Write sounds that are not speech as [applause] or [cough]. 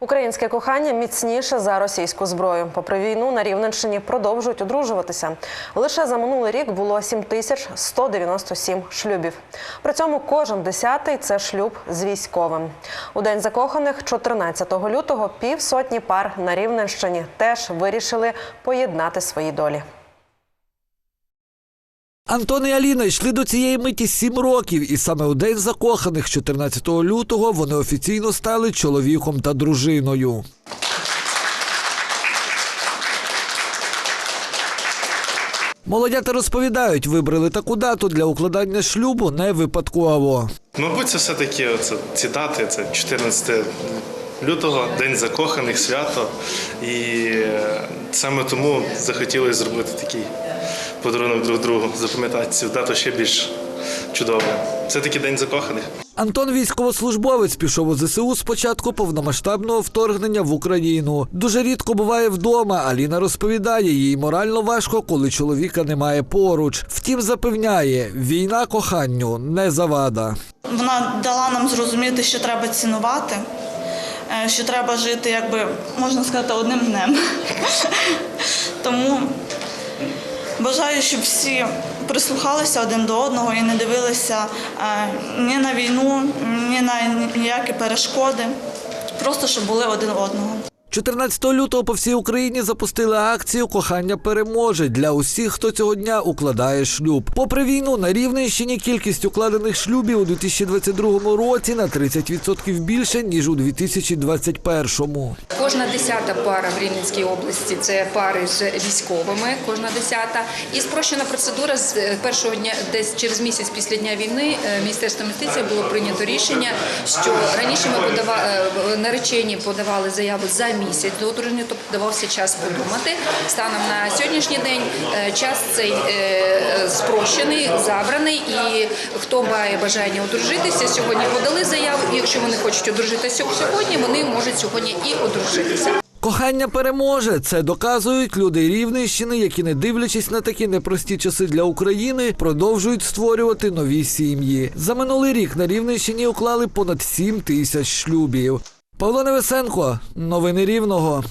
Українське кохання міцніше за російську зброю. Попри війну на Рівненщині продовжують одружуватися. Лише за минулий рік було 7197 шлюбів. При цьому кожен десятий це шлюб з військовим. У день закоханих, 14 лютого, півсотні пар на Рівненщині теж вирішили поєднати свої долі. Антон і Аліна йшли до цієї миті сім років, і саме у день закоханих, 14 лютого, вони офіційно стали чоловіком та дружиною. Молодята розповідають, вибрали таку дату для укладання шлюбу не випадково. Мабуть, це все-таки оце, ці дати, це 14 лютого, День закоханих, свято. І е, саме тому захотіли зробити такий подарунок друг другу, запам'ятати цю дату ще більш чудовою. Це таки День закоханих. Антон військовослужбовець пішов у ЗСУ з початку повномасштабного вторгнення в Україну. Дуже рідко буває вдома. Аліна розповідає, їй морально важко, коли чоловіка немає поруч. Втім, запевняє, війна коханню не завада. Вона дала нам зрозуміти, що треба цінувати, е, що треба жити, якби можна сказати, одним днем. [laughs] Тому бажаю, щоб всі прислухалися один до одного і не дивилися е, ні на війну, ні на ніякі перешкоди. Просто щоб були один одного. 14 лютого по всій Україні запустили акцію Кохання переможе для усіх, хто цього дня укладає шлюб. Попри війну на Рівненщині кількість укладених шлюбів у 2022 році на 30% більше ніж у 2021. Кожна десята пара в Рівненській області це пари з військовими. Кожна десята і спрощена процедура з е, першого дня, десь через місяць після дня війни, е, Міністерством юстиції було прийнято рішення, що раніше ми подава е, наречені подавали заяву за місяць до одруження, тобто давався час подумати. Станом на сьогоднішній день час цей спрощений, забраний, і хто має бажання одружитися, сьогодні подали заяву. І якщо вони хочуть одружитися сьогодні, вони можуть сьогодні і одружитися. Кохання переможе. Це доказують люди Рівненщини, які, не дивлячись на такі непрості часи для України, продовжують створювати нові сім'ї. За минулий рік на Рівненщині уклали понад 7 тисяч шлюбів. Павло Невесенко, новини Рівного.